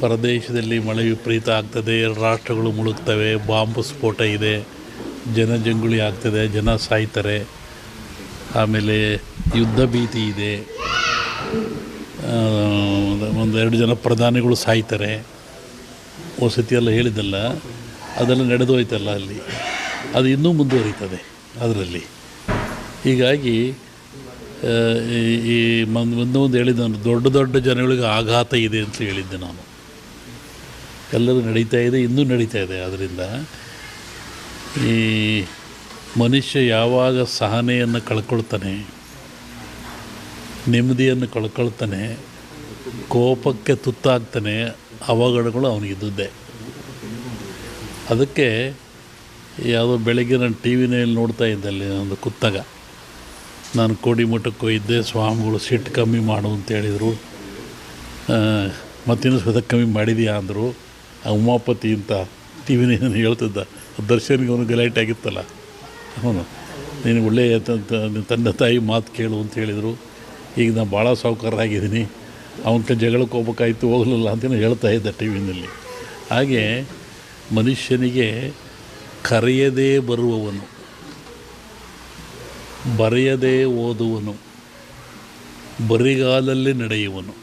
ಹೊರದೇಶದಲ್ಲಿ ಮಳೆ ವಿಪರೀತ ಆಗ್ತದೆ, ರಾಷ್ಟ್ರಗಳು ಮುಳುಗ್ತವೆ, ಬಾಂಬ್ ಸ್ಫೋಟ ಇದೆ ಜನಜಂಗುಳಿ ಆಗ್ತದೆ, ಜನ ಸಾಯ್ತಾರೆ, ಆಮೇಲೆ ಯುದ್ಧ ಭೀತಿ ಇದೆ ಒಂದು ಎರಡು ಜನ ಪ್ರಧಾನಿಗಳು ಸಾಯ್ತಾರೆ. ವಸತಿ ಎಲ್ಲ ಹೇಳಿದ್ದಲ್ಲ, ಅದೆಲ್ಲ ನಡೆದು ಹೋಯ್ತಲ್ಲ ಅಲ್ಲಿ. ಅದು ಇನ್ನೂ ಮುಂದುವರಿತದೆ ಅದರಲ್ಲಿ. ಹೀಗಾಗಿ ಈ- ಒಂದು ಒಂದು ದೊಡ್ಡ ದೊಡ್ಡ ಜನಗಳಿಗೆ ಆಘಾತ ಇದೆ ಅಂತ ಹೇಳಿದ್ದೆ ನಾನು. ಎಲ್ಲರೂ ನಡೀತಾ ಇದೆ, ಇನ್ನೂ ನಡೀತಾ ಇದೆ. ಆದ್ದರಿಂದ ಈ ಮನುಷ್ಯ ಯಾವಾಗ ಸಹನೆಯನ್ನು ಕಳ್ಕೊಳ್ತಾನೆ, ನೆಮ್ಮದಿಯನ್ನು ಕಳ್ಕೊಳ್ತಾನೆ, ಕೋಪಕ್ಕೆ ತುತ್ತಾಗ್ತಾನೆ, ಅವಘಡಗಳು ಅವನಿಗಿದ್ದುದೇ ಅದಕ್ಕೆ ಯಾವುದೋ ಬೆಳಗ್ಗೆ ನಾನು ಟಿ ವಿನಲ್ಲಿ ನೋಡ್ತಾ ಇದ್ದೆ ಅಲ್ಲಿ ಒಂದು ಕುತ್ತಾಗ. ನಾನು ಕೋಡಿಮಠಕ್ಕೆ ಹೋಗಿದ್ದೆ ಸ್ವಾಮಿಗಳು ಸಿಟ್ಟು ಕಮ್ಮಿ ಮಾಡು ಅಂತ ಹೇಳಿದರು. ಮತ್ತಿನ್ನು ಸ್ವತಃ ಕಮ್ಮಿ ಮಾಡಿದೆಯಾ ಅಂದರು. ಆ ಉಮಾಪತಿ ಅಂತ ಟಿ ವಿನಲ್ಲಿ ಹೇಳ್ತಿದ್ದ. ದರ್ಶನ್ಗೆ ಅವನು ಗಲಾಟೆ ಆಗಿತ್ತಲ್ಲ. ಅವನು, ನೀನು ಒಳ್ಳೆಯ ತಂದೆ ತಾಯಿ ಮಾತು ಕೇಳು ಅಂತ ಹೇಳಿದರು. ಈಗ ನಾನು ಭಾಳ ಸಾಹುಕಾರರಾಗಿದ್ದೀನಿ. ಅವನ ಜಗಳಕ್ಕೆ ಹೋಗ್ಬೇಕಾಯ್ತು, ಹೋಗಲಿಲ್ಲ ಅಂತ ಹೇಳ್ತಾ ಇದ್ದ ಟಿ ವಿನಲ್ಲಿ ಹಾಗೆ ಮನುಷ್ಯನಿಗೆ ಕರೆಯದೇ ಬರುವವನು, ಬರೆಯದೇ ಓದುವನು, ಬರಿಗಾಲಲ್ಲಿ ನಡೆಯುವನು.